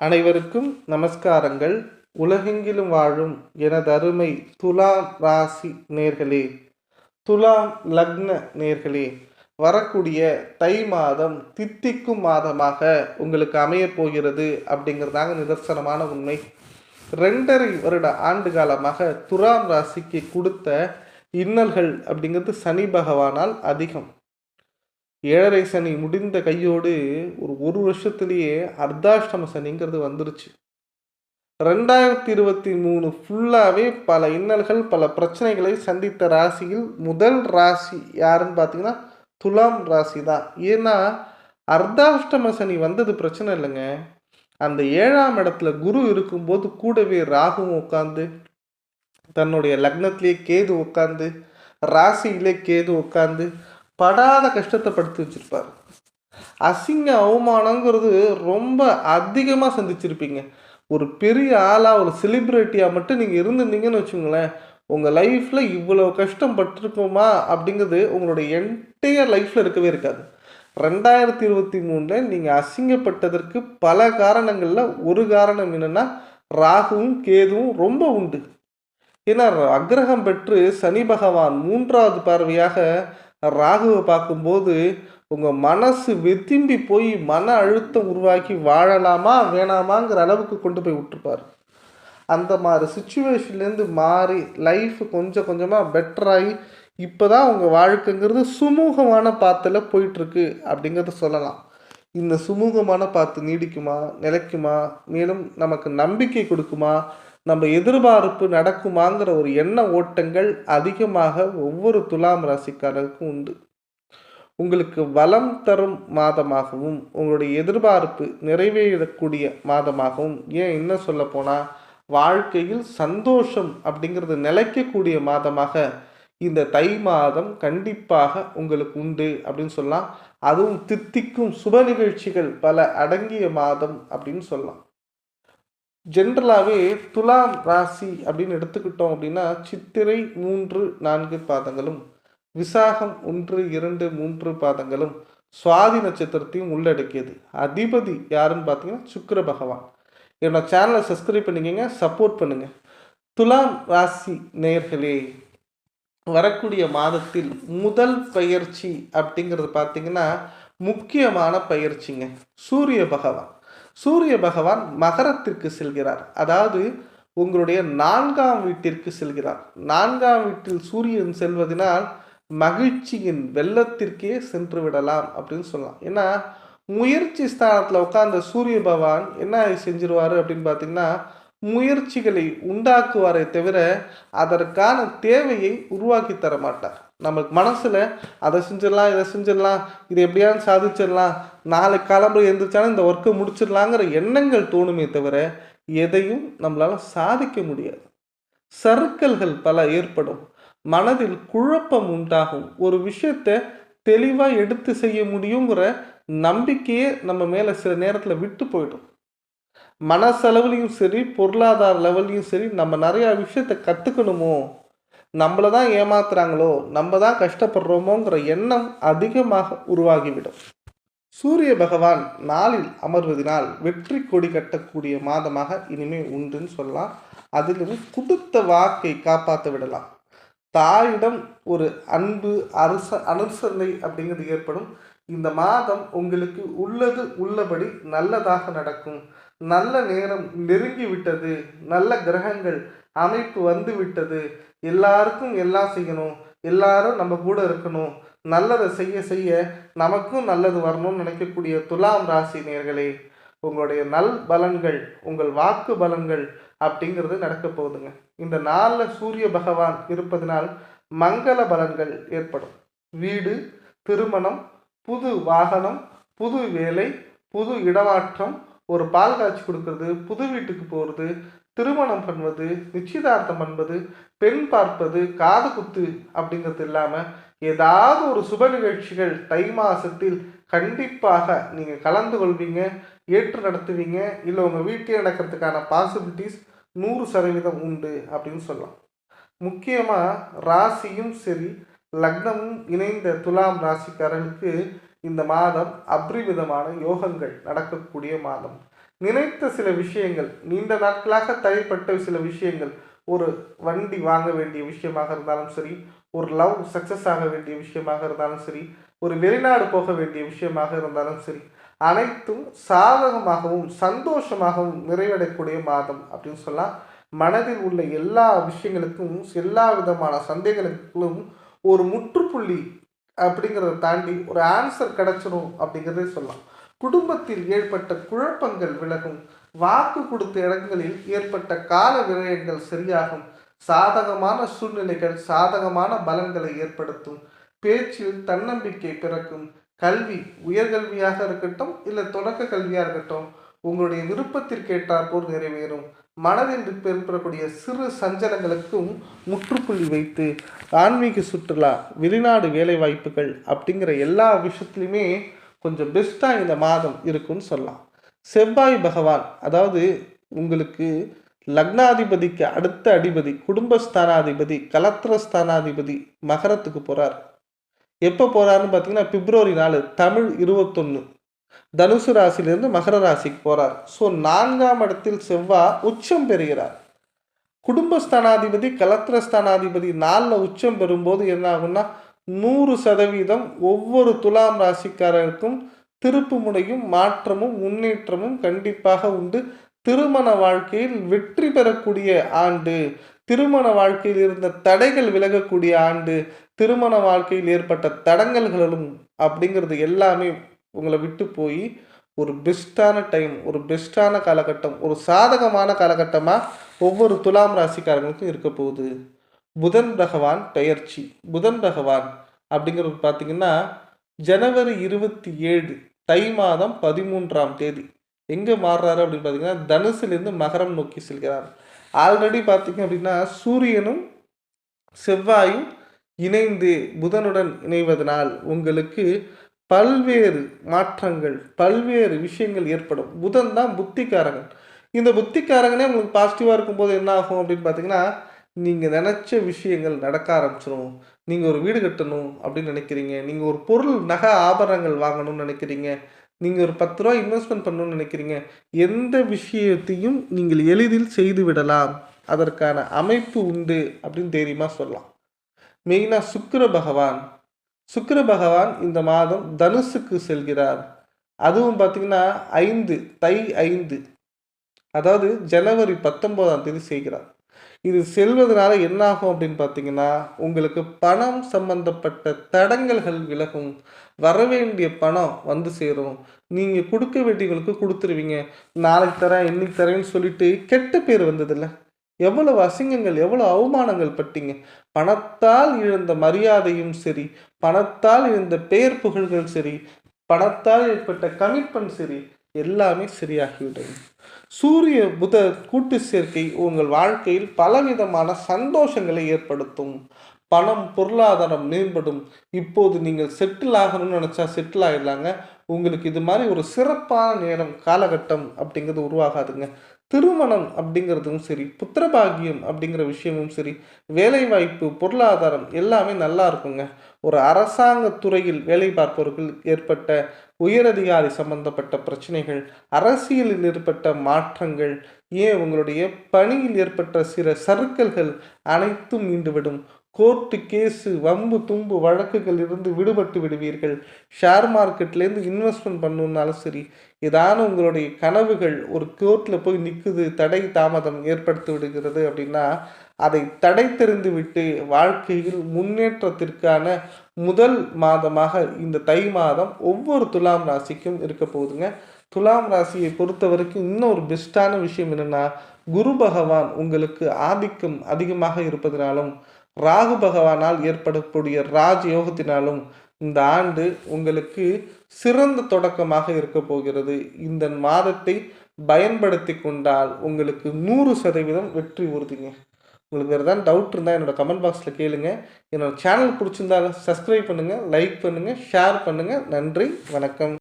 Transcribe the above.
அனைவருக்கும் நமஸ்காரங்கள். உலகெங்கிலும் வாழும் எனது அருமை துலாம் ராசி நேர்களே துலாம் லக்ன நேர்களே வரக்கூடிய தை மாதம் தித்திக்கும் மாதமாக உங்களுக்கு அமையப் போகிறது அப்படிங்கிறதாங்க நிதர்சனமான உண்மை. ரெண்டரை வருட ஆண்டு காலமாக துலாம் ராசிக்கு கொடுத்த இன்னல்கள் அப்படிங்கிறது சனி பகவானால் அதிகம். ஏழரை சனி முடிந்த கையோடு ஒரு ஒரு வருஷத்துலேயே அர்த்தாஷ்டம சனிங்கிறது வந்துருச்சு. ரெண்டாயிரத்தி இருபத்தி மூணு ஃபுல்லாகவே பல இன்னல்கள் பல பிரச்சனைகளை சந்தித்த ராசியில் முதல் ராசி யாருன்னு பார்த்தீங்கன்னா துலாம் ராசி தான். ஏன்னா அர்த்தாஷ்டம சனி வந்தது பிரச்சனை இல்லைங்க. அந்த ஏழாம் இடத்துல குரு இருக்கும்போது கூடவே ராகுவும் உட்காந்து தன்னுடைய லக்னத்திலே கேது உட்காந்து ராசியிலே கேது உட்காந்து படாத கஷ்டத்தை படுத்து வச்சுருப்பார். அசிங்க அவமானங்கிறது ரொம்ப அதிகமாக சந்திச்சிருப்பீங்க. ஒரு பெரிய ஆளாக ஒரு செலிப்ரிட்டியாக மட்டும் நீங்கள் இருந்திருந்தீங்கன்னு வச்சுங்களேன் உங்கள் லைஃப்பில் இவ்வளோ கஷ்டம் பட்டிருக்குமா அப்படிங்கிறது உங்களுடைய என்டையர் லைஃப்பில் இருக்கவே இருக்காது. ரெண்டாயிரத்தி இருபத்தி மூணில் நீங்கள் அசிங்கப்பட்டதற்கு பல காரணங்களில் ஒரு காரணம் என்னென்னா ராகுவும் கேதுவும் ரொம்ப உண்டு. ஏன்னா அக்ரகம் பெற்று சனி பகவான் மூன்றாவது பார்வையாக ராகுவை பார்க்கும்போது உங்கள் மனசு வெத்திம்பி போய் மன அழுத்தம் உருவாக்கி வாழலாமா வேணாமாங்கிற அளவுக்கு கொண்டு போய் விட்டுருப்பார். அந்த மாதிரி சுச்சுவேஷன்லேருந்து மாறி லைஃப் கொஞ்சம் கொஞ்சமாக பெட்டராகி இப்போ தான் உங்கள் வாழ்க்கைங்கிறது சுமூகமான பாத்தில் போயிட்டுருக்கு அப்படிங்கிறத சொல்லலாம். இந்த சுமூகமான பாத்து நீடிக்குமா நிலைக்குமா மேலும் நமக்கு நம்பிக்கை கொடுக்குமா நம்ம எதிர்பார்ப்பு நடக்குமாங்கிற ஒரு எண்ண ஓட்டங்கள் அதிகமாக ஒவ்வொரு துலாம் ராசிக்காரருக்கும் உண்டு. உங்களுக்கு வளம் தரும் மாதமாகவும் உங்களுடைய எதிர்பார்ப்பு நிறைவேறக்கூடிய மாதமாகவும் ஏன் என்ன சொல்ல போனால் வாழ்க்கையில் சந்தோஷம் அப்படிங்கிறது நிலைக்கக்கூடிய மாதமாக இந்த தை மாதம் கண்டிப்பாக உங்களுக்கு உண்டு அப்படின்னு சொல்லலாம். அதுவும் தித்திக்கும் சுப நிகழ்ச்சிகள் பல அடங்கிய மாதம் அப்படின்னு சொல்லலாம். ஜென்ரலாகவே துலாம் ராசி அப்படின்னு எடுத்துக்கிட்டோம் அப்படின்னா சித்திரை மூன்று நான்கு பாதங்களும் விசாகம் ஒன்று இரண்டு மூன்று பாதங்களும் சுவாதி நட்சத்திரத்தையும் உள்ளடக்கியது. அதிபதி யாருன்னு பார்த்தீங்கன்னா சுக்கர பகவான். என்னோட சேனலை சப்ஸ்கிரைப் பண்ணிக்கங்க சப்போர்ட் பண்ணுங்கள் துலாம் ராசி நேர்களே வரக்கூடிய மாதத்தில் முதல் பயிற்சி அப்படிங்கிறது பார்த்தீங்கன்னா முக்கியமான பயிற்சிங்க. சூரிய பகவான். சூரிய பகவான் மகரத்திற்கு செல்கிறார். அதாவது உங்களுடைய நான்காம் வீட்டிற்கு செல்கிறார். நான்காம் வீட்டில் சூரியன் செல்வதனால் மகிழ்ச்சியின் வெள்ளத்திற்கே சென்று விடலாம் அப்படின்னு சொல்லலாம். ஏன்னா முயற்சி ஸ்தானத்தில் உட்கார்ந்த சூரிய பகவான் என்ன செஞ்சிருவார் அப்படின்னு பார்த்தீங்கன்னா முயற்சிகளை உண்டாக்குவாரே தவிர அதற்கான தேவையை உருவாக்கி தர மாட்டார் நமக்கு மனசில் அதை செஞ்சிடலாம் இதை செஞ்சிடலாம் இதை எப்படியாவது சாதிச்சிடலாம். நாலு கிளம்புற எழுந்திரிச்சாலும் இந்த ஒர்க்கை முடிச்சிடலாங்கிற எண்ணங்கள் தோணுமே தவிர எதையும் நம்மளால் சாதிக்க முடியாது. சறுக்கல்கள் பல ஏற்படும். மனதில் குழப்பம் உண்டாகும். ஒரு விஷயத்தை தெளிவாக எடுத்து செய்ய முடியுங்கிற நம்பிக்கையே நம்ம மேலே சில நேரத்தில் விட்டு போயிடும். மனசளவுலையும் சரி பொருளாதார லெவல்லையும் சரி நம்ம நிறையா விஷயத்த கற்றுக்கணுமோ நம்மளை தான் ஏமாத்துறாங்களோ நம்ம தான் கஷ்டப்படுறோமோங்கிற எண்ணம் அதிகமாக உருவாகிவிடும். சூரிய பகவான் நாளில் அமர்வதனால் வெற்றி கொடி கட்டக்கூடிய மாதமாக இனிமே உண்டுன்னு சொல்லலாம். அதிலும் கொடுத்த வாக்கை காப்பாற்ற விடலாம். தாயிடம் ஒரு அன்பு அரச அனுசரணை அப்படிங்கிறது ஏற்படும். இந்த மாதம் உங்களுக்கு உள்ளது உள்ளபடி நல்லதாக நடக்கும். நல்ல நேரம் நெருங்கி விட்டது நல்ல கிரகங்கள் அமைப்பு வந்து விட்டது எல்லாருக்கும் எல்லாம் செய்யணும். எல்லாரும் நம்ம கூட இருக்கணும். நல்லதை செய்ய செய்ய நமக்கும் நல்லது வரணும்னு நினைக்கக்கூடிய துலாம் ராசி நேர்களே உங்களுடைய நல் பலன்கள் உங்கள் வாக்கு பலன்கள் அப்படிங்கிறது நடக்க போகுதுங்க. இந்த நாளில் சூரிய பகவான் இருப்பதனால் மங்கள பலன்கள் ஏற்படும். வீடு திருமணம் புது வாகனம் புது வேலை புது இடமாற்றம் ஒரு பால் காய்ச்சி கொடுக்கறது புது வீட்டுக்கு போகிறது திருமணம் பண்ணுவது நிச்சயதார்த்தம் பண்ணுவது பெண் பார்ப்பது காது குத்து அப்படிங்கிறது இல்லாமல் ஏதாவது ஒரு சுப நிகழ்ச்சிகள் தை மாதத்தில் கண்டிப்பாக நீங்கள் கலந்து கொள்வீங்க ஏற்று நடத்துவீங்க இல்லை உங்கள் வீட்டில் நடக்கிறதுக்கான பாசிபிலிட்டிஸ் நூறு சதவீதம் உண்டு அப்படின்னு சொல்லலாம். முக்கியமாக ராசியும் சரி லக்னமும் இணைந்த துலாம் ராசிக்காரர்களுக்கு இந்த மாதம் அப்ரிவிதமான யோகங்கள் நடக்கக்கூடிய மாதம். நினைத்த சில விஷயங்கள் நீண்ட நாட்களாக தடைப்பட்ட சில விஷயங்கள் ஒரு வண்டி வாங்க வேண்டிய விஷயமாக இருந்தாலும் சரி ஒரு லவ் சக்ஸஸ் ஆக வேண்டிய விஷயமாக இருந்தாலும் சரி ஒரு வெளிநாடு போக வேண்டிய விஷயமாக இருந்தாலும் சரி அனைத்தும் சாதகமாகவும் சந்தோஷமாகவும் நிறைவடையக்கூடிய மாதம் அப்படின்னு சொல்லலாம் மனதில் உள்ள எல்லா விஷயங்களுக்கும் எல்லா விதமான சந்தேகங்களுக்கும் ஒரு முற்றுப்புள்ளி அப்படிங்கிறத தாண்டி ஒரு ஆன்சர் கிடைச்சிடும் அப்படிங்கிறதே சொல்லலாம். குடும்பத்தில் ஏற்பட்ட குழப்பங்கள் விலகும். வாக்கு கொடுத்த இடங்களில் ஏற்பட்ட கால விரயங்கள் சரியாகும். சாதகமான சூழ்நிலைகள் சாதகமான பலன்களை ஏற்படுத்தும். பேச்சில் தன்னம்பிக்கை பிறக்கும். கல்வி உயர்கல்வியாக இருக்கட்டும் இல்லை தொடக்க கல்வியாக இருக்கட்டும் உங்களுடைய விருப்பத்திற்கு போல் நிறைவேறும். மனதில் ஏற்படக்கூடிய சிறு சஞ்சலங்களுக்கும் முற்றுப்புள்ளி வைத்து ஆன்மீக சுற்றுலா வெளிநாடு வேலைவாய்ப்புகள் அப்படிங்கிற எல்லா விஷயத்துலையுமே கொஞ்சம் பெஸ்ட்டாக இந்த மாதம் இருக்குன்னு சொல்லலாம். செவ்வாய் பகவான் அதாவது உங்களுக்கு லக்னாதிபதிக்கு அடுத்த அடிபதி குடும்பஸ்தானாதிபதி கலத்திரஸ்தானாதிபதி மகரத்துக்கு போகிறார் எப்போ போகிறாருன்னு பார்த்தீங்கன்னா பிப்ரவரி நாலு தமிழ் இருபத்தொன்று தனுசு ராசியிலிருந்து மகர ராசிக்கு போகிறார் ஸோ நான்காம் இடத்தில் செவ்வா உச்சம் பெறுகிறார். குடும்பஸ்தானாதிபதி கலத்திரஸ்தானாதிபதி நாலில் உச்சம் பெறும்போது என்ன ஆகும்னா நூறு சதவீதம் ஒவ்வொரு துலாம் ராசிக்காரருக்கும் திருப்பு முனையும் மாற்றமும் முன்னேற்றமும் கண்டிப்பாக உண்டு. திருமண வாழ்க்கையில் வெற்றி பெறக்கூடிய ஆண்டு. திருமண வாழ்க்கையில் இருந்த தடைகள் விலகக்கூடிய ஆண்டு. திருமண வாழ்க்கையில் ஏற்பட்ட தடங்கல்களும் அப்படிங்கிறது எல்லாமே உங்களை விட்டு போய் ஒரு பெஸ்ட்டான டைம் ஒரு பெஸ்ட்டான காலகட்டம் ஒரு சாதகமான காலகட்டமாக ஒவ்வொரு துலாம் ராசிக்காரங்களுக்கும் இருக்க போகுது. புதன் பகவான் பெயர்ச்சி. புதன் பகவான் அப்படிங்கிறது பார்த்தீங்கன்னா ஜனவரி இருபத்தி ஏழு தை மாதம் பதிமூன்றாம் தேதி. எங்கே மாறுறாரு அப்படின்னு பார்த்தீங்கன்னா தனுசுலேருந்து மகரம் நோக்கி செல்கிறார். ஆல்ரெடி பார்த்தீங்க அப்படின்னா சூரியனும் செவ்வாயும் இணைந்து புதனுடன் இணைவதனால் உங்களுக்கு பல்வேறு மாற்றங்கள் பல்வேறு விஷயங்கள் ஏற்படும். புதன் தான் புத்திக்காரகன். இந்த புத்திக்காரகனே உங்களுக்கு பாசிட்டிவாக இருக்கும்போது என்ன ஆகும் அப்படின்னு பார்த்தீங்கன்னா நீங்கள் நினச்ச விஷயங்கள் நடக்க ஆரம்பிச்சிடும் நீங்கள் ஒரு வீடு கட்டணும் அப்படின்னு நினைக்கிறீங்க. நீங்கள் ஒரு பொருள் நகை ஆபரணங்கள் வாங்கணும்னு நினைக்கிறீங்க. நீங்கள் ஒரு பத்து ரூபா இன்வெஸ்ட்மெண்ட் பண்ணணும்னு நினைக்கிறீங்க. எந்த விஷயத்தையும் நீங்கள் எளிதில் செய்து விடலாம். அதற்கான அமைப்பு உண்டு அப்படின்னு தைரியமாக சொல்லலாம். மெயினாக சுக்கர பகவான். சுக்கர பகவான் இந்த மாதம் தனுசுக்கு செல்கிறார். அதுவும் பார்த்திங்கன்னா ஐந்து தை ஐந்து. அதாவது ஜனவரி பத்தொம்போதாம் தேதி செய்கிறார். இது செல்வதனால என்னாகும் அப்படின்னு பார்த்தீங்கன்னா உங்களுக்கு பணம் சம்பந்தப்பட்ட தடங்கல்கள் விலகும். வரவேண்டிய பணம் வந்து சேரும். நீங்கள் கொடுக்க வேண்டியவங்களுக்கு கொடுத்துருவீங்க. நாளைக்கு தரேன் இன்னைக்கு தரேன்னு சொல்லிட்டு கெட்ட பேர் வந்ததில்ல. எவ்வளவு அசிங்கங்கள் எவ்வளோ அவமானங்கள் பட்டீங்க. பணத்தால் இழந்த மரியாதையும் சரி பணத்தால் இழந்த பெயர் புகழ்கள் சரி பணத்தால் ஏற்பட்ட கமிட்மெண்ட் சரி எல்லாமே சரியாகிவிடும் சூரிய புத கூட்டு சேர்க்கை உங்கள் வாழ்க்கையில் பலவிதமான சந்தோஷங்களை ஏற்படுத்தும். பணம் பொருளாதாரம் மேம்படும். இப்போது நீங்கள் செட்டில் ஆகணும்னு நினச்சா செட்டில் ஆகிடலாங்க உங்களுக்கு இது மாதிரி ஒரு சிறப்பான நேரம் காலகட்டம் அப்படிங்கிறது உருவாகாதுங்க. திருமணம் அப்படிங்கிறதும் சரி புத்திரபாகியம் அப்படிங்கிற விஷயமும் சரி வேலைவாய்ப்பு பொருளாதாரம் எல்லாமே நல்லா இருக்குங்க. ஒரு அரசாங்க துறையில் வேலை பார்ப்பவர்கள் ஏற்பட்ட உயரதிகாரி சம்பந்தப்பட்ட பிரச்சனைகள் அரசியலில் ஏற்பட்ட மாற்றங்கள் ஏன் உங்களுடைய பணியில் ஏற்பட்ட சில சறுக்கல்கள் அனைத்தும் மீண்டுவிடும்? கோர்ட்டு கேஸு வம்பு தும்பு வழக்குகள் இருந்து விடுபட்டு விடுவீர்கள். ஷேர் மார்க்கெட்லேருந்து இன்வெஸ்ட்மெண்ட் பண்ணணுன்னாலும் சரி ஏதான உங்களுடைய கனவுகள் ஒரு கோர்ட்டில் போய் நிற்குது தடை தாமதம் ஏற்படுத்தி விடுகிறது அப்படின்னா அதை தடை தெரிந்து விட்டு வாழ்க்கையில் முன்னேற்றத்திற்கான முதல் மாதமாக இந்த தை மாதம் ஒவ்வொரு துலாம் ராசிக்கும் இருக்க போகுதுங்க. துலாம் ராசியை பொறுத்த வரைக்கும் இன்னும் ஒரு பெஸ்ட்டான விஷயம் என்னென்னா குரு பகவான் உங்களுக்கு ஆதிக்கம் அதிகமாக இருப்பதனாலும் ராகு பகவானால் ஏற்படக்கூடிய ராஜ் யோகத்தினாலும் இந்த ஆண்டு உங்களுக்கு சிறந்த தொடக்கமாக இருக்க போகிறது. இந்த மாதத்தை பயன்படுத்தி கொண்டால் உங்களுக்கு நூறு சதவீதம் வெற்றி உறுதிங்க. உங்களுக்கு வேறு ஏதாவது டவுட் இருந்தால் என்னோட கமெண்ட் பாக்ஸில் கேளுங்க. என்னோடய சேனல் பிடிச்சிருந்தாலும் சப்ஸ்கிரைப் பண்ணுங்கள் லைக் பண்ணுங்கள் ஷேர் பண்ணுங்கள் நன்றி வணக்கம்.